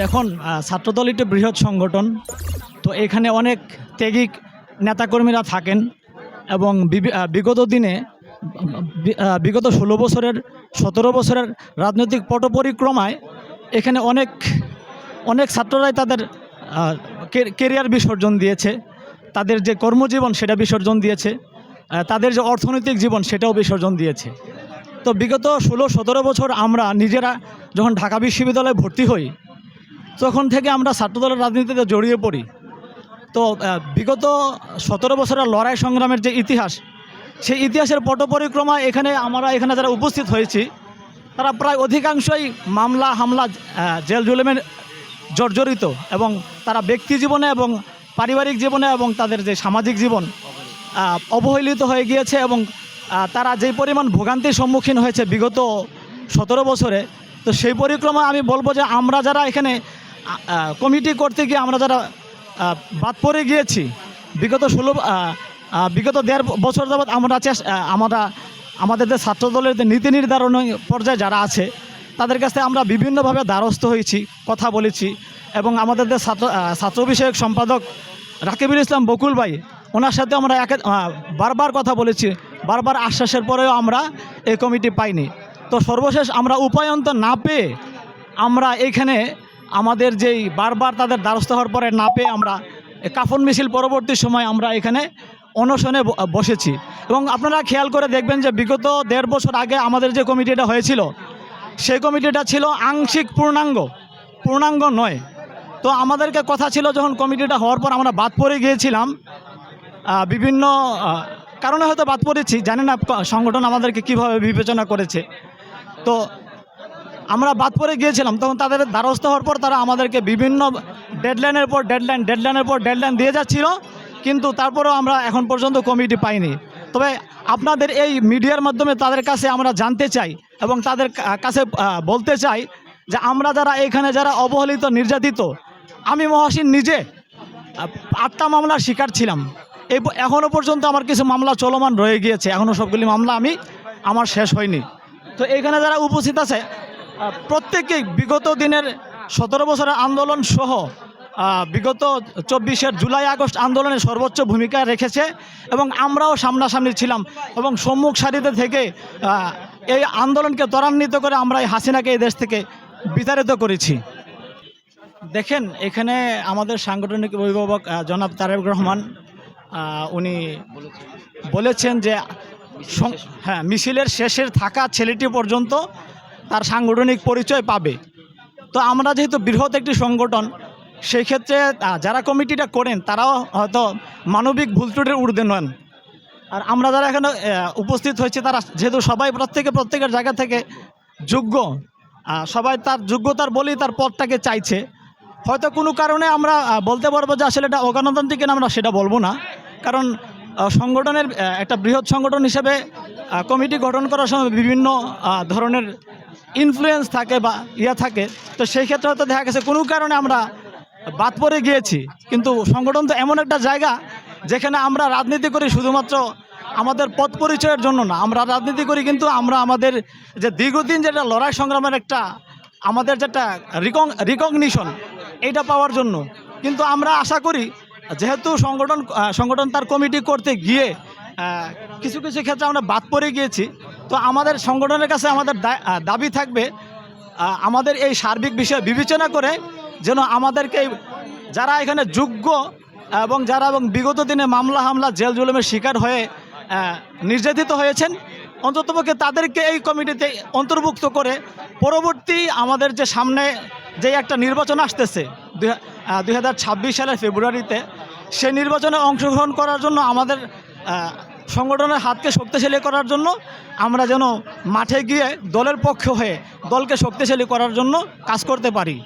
দেখুন ছাত্রদল একটি বৃহৎ সংগঠন। তো এখানে অনেক ত্যাগী নেতাকর্মীরা থাকেন এবং বিগত দিনে বিগত ষোলো বছরের, সতেরো বছরের রাজনৈতিক পট পরিক্রমায় এখানে অনেক অনেক ছাত্ররাই তাদের কেরিয়ার বিসর্জন দিয়েছে। তাদের যে কর্মজীবন সেটা বিসর্জন দিয়েছে। তাদের যে অর্থনৈতিক জীবন সেটাও বিসর্জন দিয়েছে। তো বিগত ষোলো সতেরো বছর আমরা নিজেরা যখন ঢাকা বিশ্ববিদ্যালয়ে ভর্তি হই তখন থেকে আমরা ছাত্রদলের রাজনীতিতে জড়িয়ে পড়ি। তো বিগত সতেরো বছরের লড়াই সংগ্রামের যে ইতিহাস, সেই ইতিহাসের পট পরিক্রমা এখানে আমরা এখানে যারা উপস্থিত হয়েছি, তারা প্রায় অধিকাংশই মামলা, হামলা জেল জুলেমের জর্জরিত এবং তারা ব্যক্তি জীবনে এবং পারিবারিক জীবনে এবং তাদের যে সামাজিক জীবন অবহেলিত হয়ে গিয়েছে এবং তারা যেই পরিমাণ ভোগান্তির সম্মুখীন হয়েছে বিগত সতেরো বছরে, তো সেই পরিক্রমা আমি বলব যে আমরা যারা এখানে কমিটি করতে গিয়ে আমরা যারা বাদ পড়ে গিয়েছি, বিগত ষোলো বিগত দেড় বছর যাবৎ আমরা চেস- আমরা, আমাদের যে ছাত্রদলের যে নীতি নির্ধারণ পর্যায়ে যারা আছে, তাদের কাছে আমরা বিভিন্নভাবে দ্বারস্থ হয়েছি, কথা বলেছি এবং আমাদের যে ছাত্র ছাত্র বিষয়ক সম্পাদক রাকিবুল ইসলাম বকুল ভাই, ওনার সাথে আমরা একে বারবার কথা বলেছি, বারবার আশ্বাসের পরেও আমরা এই কমিটি পাইনি। তো সর্বশেষ আমরা উপায়ন্ত না পেয়ে আমরা এখানে আমাদের যেই বারবার তাদের দ্বারস্থ হওয়ার পরে না পেয়ে আমরা কাফন মিছিল পরবর্তী সময় আমরা এখানে অনশনে বসেছি। এবং আপনারা খেয়াল করে দেখবেন যে বিগত দেড় বছর আগে আমাদের যে কমিটিটা হয়েছিল, সেই কমিটিটা ছিল আংশিক পূর্ণাঙ্গ পূর্ণাঙ্গ নয়। তো আমাদেরকে কথা ছিল যখন কমিটিটা হওয়ার পর আমরা বাদ পড়ে গিয়েছিলাম বিভিন্ন কারণে হয়তো বাদ পড়েছি জানি না সংগঠন আমাদেরকে কীভাবে বিবেচনা করেছে। তো আমরা বাদ পড়ে গিয়েছিলাম, তখন তাদের দ্বারস্থ হওয়ার পর তারা আমাদেরকে বিভিন্ন ডেডলাইনের পর ডেডলাইন ডেডলাইনের পর ডেডলাইন দিয়ে যাচ্ছিল, কিন্তু তারপরেও আমরা এখন পর্যন্ত কমিটি পাইনি। তবে আপনাদের এই মিডিয়ার মাধ্যমে তাদের কাছে আমরা জানতে চাই এবং তাদের কাছে বলতে চাই যে আমরা যারা এখানে যারা অবহেলিত, নির্যাতিত, আমি মহাসিন নিজে আটটা মামলার শিকার ছিলাম। এই এখনও পর্যন্ত আমার কিছু মামলা চলমান রয়ে গিয়েছে এখনও সবগুলি মামলা আমি, আমার শেষ হয়নি। তো এখানে যারা উপস্থিত আছে প্রত্যেকেই বিগত দিনের সতেরো বছরের আন্দোলন সহ বিগত চব্বিশের জুলাই, আগস্ট আন্দোলনে সর্বোচ্চ ভূমিকা রেখেছে এবং আমরাও সামনাসামনি ছিলাম এবং সম্মুখ সারিতে থেকে এই আন্দোলনকে ত্বরান্বিত করে আমরা এই হাসিনাকে এই দেশ থেকে বিতাড়িত করেছি। দেখেন, এখানে আমাদের সাংগঠনিক অভিভাবক জনাব তারেক রহমান উনি বলেছেন যে হ্যাঁ মিছিলের শেষের থাকা ছেলেটি পর্যন্ত তার সাংগঠনিক পরিচয় পাবে। তো আমরা যেহেতু বৃহৎ একটি সংগঠন সেই ক্ষেত্রে যারা কমিটিটা করেন, তারাও হয়তো মানবিক ভুল ত্রুটির ঊর্ধ্বে নন। আর আমরা যারা এখানে উপস্থিত হয়েছি, তারা যেহেতু সবাই প্রত্যেকে প্রত্যেকের জায়গা থেকে যোগ্য সবাই তার যোগ্যতার বলেই তার পদটাকে চাইছে। হয়তো কোনো কারণে আমরা বলতে পারব যে আসলে এটা অগণতান্ত্রিক কিনা আমরা সেটা বলব না। কারণ সংগঠনের একটা বৃহৎ সংগঠন হিসেবে কমিটি গঠন করার সময় বিভিন্ন ধরনের ইনফ্লুয়েন্স থাকে বা ইয়া থাকে, তো সেই ক্ষেত্রে হয়তো দেখা গেছে কোনো কারণে আমরা বাদ পড়ে গিয়েছি। কিন্তু সংগঠন তো এমন একটা জায়গা যেখানে আমরা রাজনীতি করি শুধুমাত্র আমাদের পথ পরিচয়ের জন্য না, আমরা রাজনীতি করি কিন্তু আমরা আমাদের যে দীর্ঘদিন যেটা লড়াই সংগ্রামের একটা আমাদের যেটা রিকং রিকগনিশন এইটা পাওয়ার জন্য। কিন্তু আমরা আশা করি যেহেতু সংগঠন সংগঠন তার কমিটি করতে গিয়ে কিছু কিছু ক্ষেত্রে আমরা বাদ পড়ে গিয়েছি। তো আমাদের সংগঠনের কাছে আমাদের দাবি থাকবে আমাদের এই সার্বিক বিষয় বিবেচনা করে যেন আমাদেরকে যারা এখানে যোগ্য এবং যারা এবং বিগত দিনে মামলা হামলা, জেল জুলুমের শিকার হয়ে নির্যাতিত হয়েছেন, অন্ততপক্ষে তাদেরকে এই কমিটিতে অন্তর্ভুক্ত করে পরবর্তী আমাদের যে সামনে যে একটা নির্বাচন আসতেছে, দুই হাজার ছাব্বিশ সালের ফেব্রুয়ারিতে, সেই নির্বাচনে অংশগ্রহণ করার জন্য আমাদের সংগঠনের হাতকে শক্তিশালী করার জন্য আমরা যেন মাঠে গিয়ে দলের পক্ষ হয়ে দলকে শক্তিশালী করার জন্য কাজ করতে পারি।